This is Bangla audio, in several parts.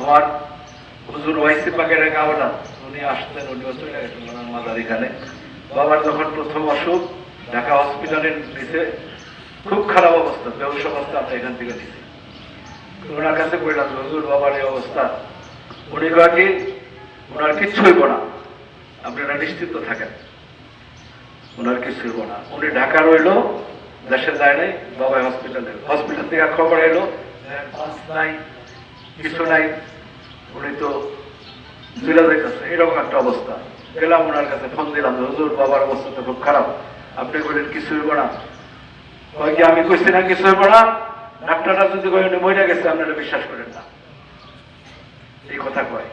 আমার হুজুর ওয়াইসি পাকের এক আওলাদ উনি আসতেন গেছেন মাদার এখানে। বাবার যখন প্রথম অসুখ, ঢাকা হসপিটালের নিচে খুব খারাপ অবস্থা, বেহুশ অবস্থা আমরা এখান থেকে নিছি। ওনার কাছে বললাম, হুজুর, বাবার এই অবস্থা। উনি কয় কি ওনার কিচ্ছু হইব না। আপনারা নিশ্চিত থাকেন। ওনার কিছু হইব না। উনি ঢাকা রইল, দেশে যায় নাই, বাবাই হসপিটালে। হসপিটাল থেকে খবর এলো যে বাস নাই। কিছু নাই। উনি তো চলে যাইতেছে এরকম একটা অবস্থা। গেলাম ওনার কাছে, ফোন দিলাম হুজুর, বাবার অবস্থা তো খুব খারাপ। আপনি বললেন কিছু হইব না। কি, আমি কইছি না কিছু হইব না? ডাক্তাররা যদি কয় উনি মরে গেছে, আপনারা বিশ্বাস করেন না। এই কথা কয়।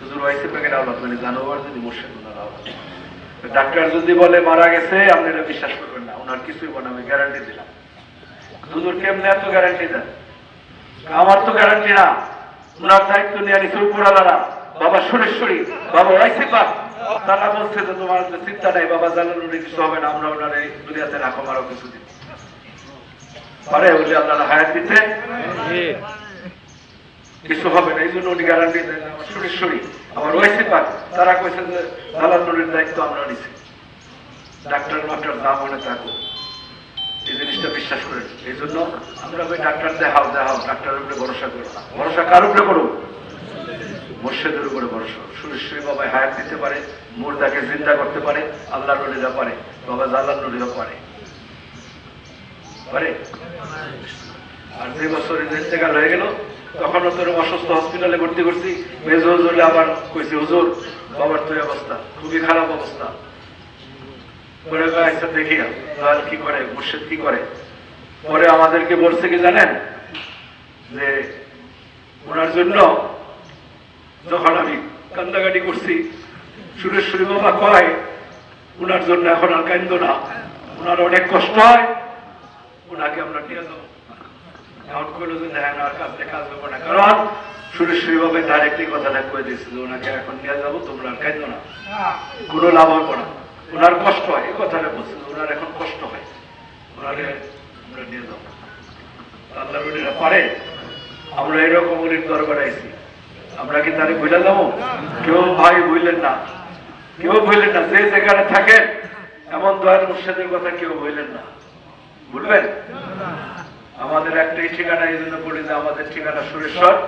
হুজুর ওয়াইসি প্যাকেট আওলাদ মানে জানোয়ার যদি মুর্শিদ, ওনার ডাক্তার যদি বলে, মারা গেছে, আপনারা বিশ্বাস করবেন না। ওনার কিছুই বলে আমি গ্যারান্টি দিলাম। হুজুর, কেমনে এত গ্যারান্টি দেন? আমার তো গ্যারান্টি না। ওনার দায়িত্ব নিয়ে নিছে উপরালারা বাবা সুরেশ্বরী, বাবা ওয়াইসি পাক তারা বলছে যে তোমার চিন্তা নাই, বাবা জানানোর কিছু হবে না, আমরা ওনার দুনিয়াতে রাখো মারো কিছু দিন পারে বলে আপনারা হায়াত দিতে। কিছু হবে না, এই জন্য উনি গ্যারান্টি দেন আমার সুরেশ্বরী, আমার ওয়াইসি পাক তারা কইছে যে জালানুরের দায়িত্ব আমরা নিছি। ডাক্তার মাস্টার দাম মনে থাকুক। এই জিনিসটা বিশ্বাস করেন। এই জন্য আমরা ওই ডাক্তার দেখাও দেখাও ডাক্তারের উপরে ভরসা করো। ভরসা কার উপরে করো মোর্শেদের উপরে ভরসা। সুরেশ্বরী বাবা হায়াত দিতে পারে, মুর্দাকে জিন্দা করতে পারে, আল্লাহ নদীরা পারে, বাবা জাল্লাহ নদীরা পারে। পারে? আর দুই বছর ইন্তেকাল হয়ে গেল তখন তোর অসুস্থ হসপিটালে ভর্তি করছি। মেজ হুজুরে, আবার কইছি, হুজুর, বাবার তো এই অবস্থা, খুবই খারাপ অবস্থা। পরে কি করে, মুর্শিদ আমাদেরকে বলছে কি জানেন? যে ওনার জন্য যখন আমি কান্দাকাটি করছি সুরেশ্বরী বাবা কয়, ওনার জন্য এখন আর কান্দ না। ওনার অনেক কষ্ট হয়। ওনাকে আমরা নিয়ে যাব। এখন দেখেন আর কাজ হবে না। কারণ সুরেশ্বরী বাবা ডাইরেক্টলি কথাটা কয়ে দিয়েছিল, ওনাকে এখন নিয়ে যাব, তোমরা আর কান্দ না। কোনো লাভ হবে না। ওনার কষ্ট হয়, এই কথাটা বলছিল, ওনার এখন কষ্ট হয়। ওনারে আমরা নিয়ে যাব। পারে, আমরা এরকম দরবারে আইছি। আমরা কি তারে যাব? কেউ ভাই না। কেউ না। যে যেখানে এমন দয়াল মুর্শিদের কথা কেউ ভুললেন না। ভুলবেন? আমাদের একটাই ঠিকানা এই জন্য বলি যে আমাদের ঠিকানা সুরেশ্বর,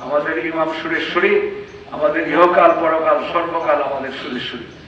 আমাদের ইমাম সুরেশ্বরী, আমাদের ইহকাল, পরকাল, সর্বকাল আমাদের সুরেশ্বরী।